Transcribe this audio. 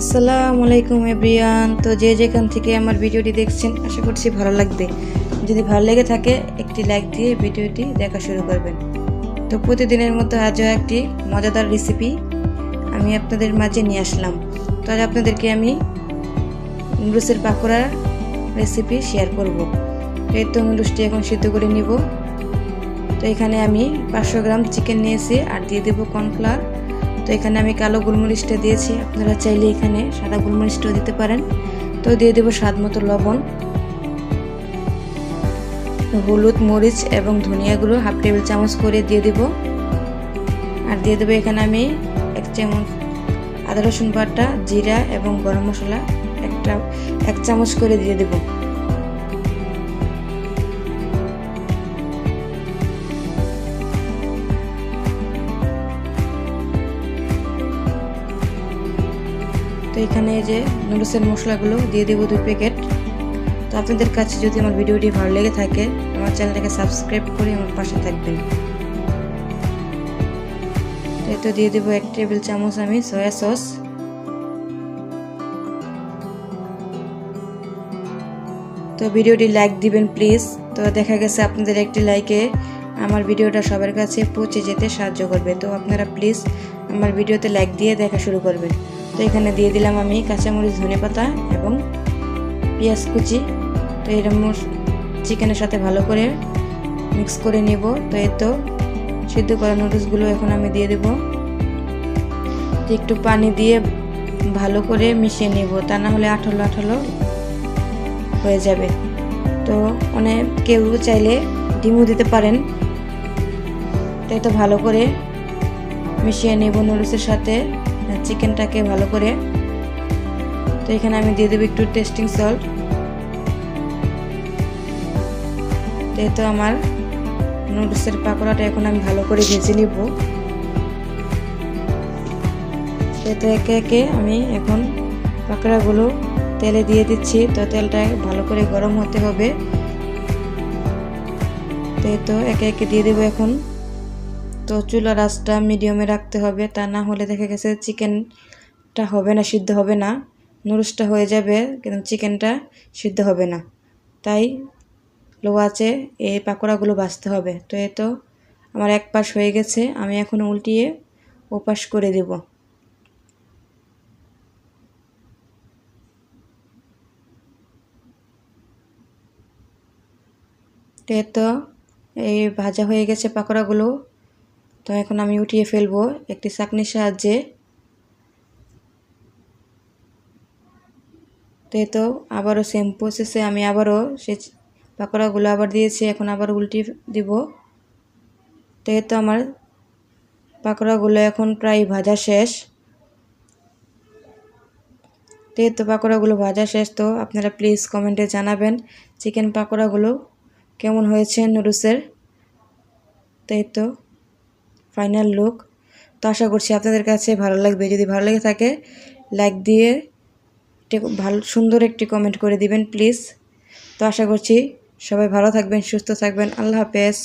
আসসালামু আলাইকুম এভরিয়ান তো যে যেখান থেকে আমার ভিডিওটি দেখছেন, আশা করছি ভালো লাগবে। যদি ভালো লেগে থাকে, একটি লাইক দিয়ে ভিডিওটি দেখা শুরু করবেন। তো প্রতিদিনের মতো আজও একটি মজাদার রেসিপি আমি আপনাদের মাঝে নিয়ে আসলাম। তো আজ আপনাদেরকে আমি নুডলসের পাকোড়ার রেসিপি শেয়ার করব। এই তো নুডলসটি এখন সিদ্ধ করে নিব। তো এখানে আমি পাঁচশো গ্রাম চিকেন নিয়েছি, আর দিয়ে দেবো কর্নফ্লাওয়ার তো এখানে আমি কালো গোলমরিচটা দিয়েছি। আপনারা চাইলে এখানে সাদা গোলমরিচটাও দিতে পারেন। তো দিয়ে দেবো স্বাদ মতো লবণ, হলুদ মরিচ এবং ধনিয়াগুলো হাফ টেবিল চামচ করে দিয়ে দেব। আর দিয়ে দেবো এখানে আমি এক চামচ আদা রসুন বাটা, জিরা এবং গরম মশলা একটা, এক চামচ করে দিয়ে দেবো। তো এখানে যে নুডলসের মশলাগুলো দিয়ে দেবো দুই প্যাকেট। তো আপনাদের কাছে যদি আমার ভিডিওটি ভালো লেগে থাকে, আমার চ্যানেলটাকে সাবস্ক্রাইব করে আমার পাশে থাকবেন। তো দিয়ে দেবো এক টেবিল চামচ আমি সয়া সস। তো ভিডিওটি লাইক দিবেন প্লিজ। তো দেখা গেছে আপনাদের একটি লাইকে আমার ভিডিওটা সবার কাছে পৌঁছে যেতে সাহায্য করবে। তো আপনারা প্লিজ আমার ভিডিওতে লাইক দিয়ে দেখা শুরু করবেন। তো এখানে দিয়ে দিলাম আমি কাঁচামরিচ, ধনে পাতা এবং পেঁয়াজ কুচি। তো এরকম চিকেনের সাথে ভালো করে মিক্স করে নিব। তো এই তো সিদ্ধ করা নুডলসগুলো এখন আমি দিয়ে দেব। একটু পানি দিয়ে ভালো করে মিশিয়ে নিব। তা না হলে আঠালো আঠালো হয়ে যাবে। তো অনেক কেউ চাইলে ডিমও দিতে পারেন। তাই তো ভালো করে মিশিয়ে নেব নুডলসের সাথে। চিকেনটাকে ভালো করে। তো এখানে আমি দিয়ে দেবো একটু টেস্টিং সল্ট তো আমার নুডলসের পাকোড়াটা এখন আমি ভালো করে ভেজে নিব। তো একে একে আমি এখন পাকোড়াগুলো তেলে দিয়ে দিচ্ছি। তো তেলটা ভালো করে গরম হতে হবে। তো একে একে দিয়ে দেবো এখন। তো চুলার আঁচটা মিডিয়ামে রাখতে হবে। তা না হলে দেখা গেছে চিকেনটা হবে না, সিদ্ধ হবে না। নুডলসটা হয়ে যাবে, কিন্তু চিকেনটা সিদ্ধ হবে না। তাই লো আছে এই পাকোড়াগুলো বাছতে হবে। তো এ তো আমার এক পাশ হয়ে গেছে, আমি এখন উল্টিয়ে ওপাশ করে দেব। তো এই ভাজা হয়ে গেছে পাকোড়াগুলো। তো এখন আমি উঠিয়ে ফেলব একটি চাকনির সাহায্যে। তো এই তো আবারও সেম প্রসেসে আমি আবারও সে পাকোড়াগুলো আবার দিয়েছি, এখন আবার উল্টিয়ে দিব। তো এই তো আমার পাকোড়াগুলো এখন প্রায় ভাজা শেষ। তো এই তো পাকোড়াগুলো ভাজা শেষ, তো আপনারা প্লিজ কমেন্টে জানাবেন চিকেন পাকোড়াগুলো কেমন হয়েছে নুডলসের। তো এই তো ফাইনাল লুক। তো আশা করছি আপনাদের কাছে ভালো লাগবে। যদি ভালো লেগে থাকে লাইক দিয়ে ভালো, সুন্দর একটি কমেন্ট করে দিবেন প্লিজ তো আশা করছি সবাই ভালো থাকবেন, সুস্থ থাকবেন। আল্লাহ হাফেজ।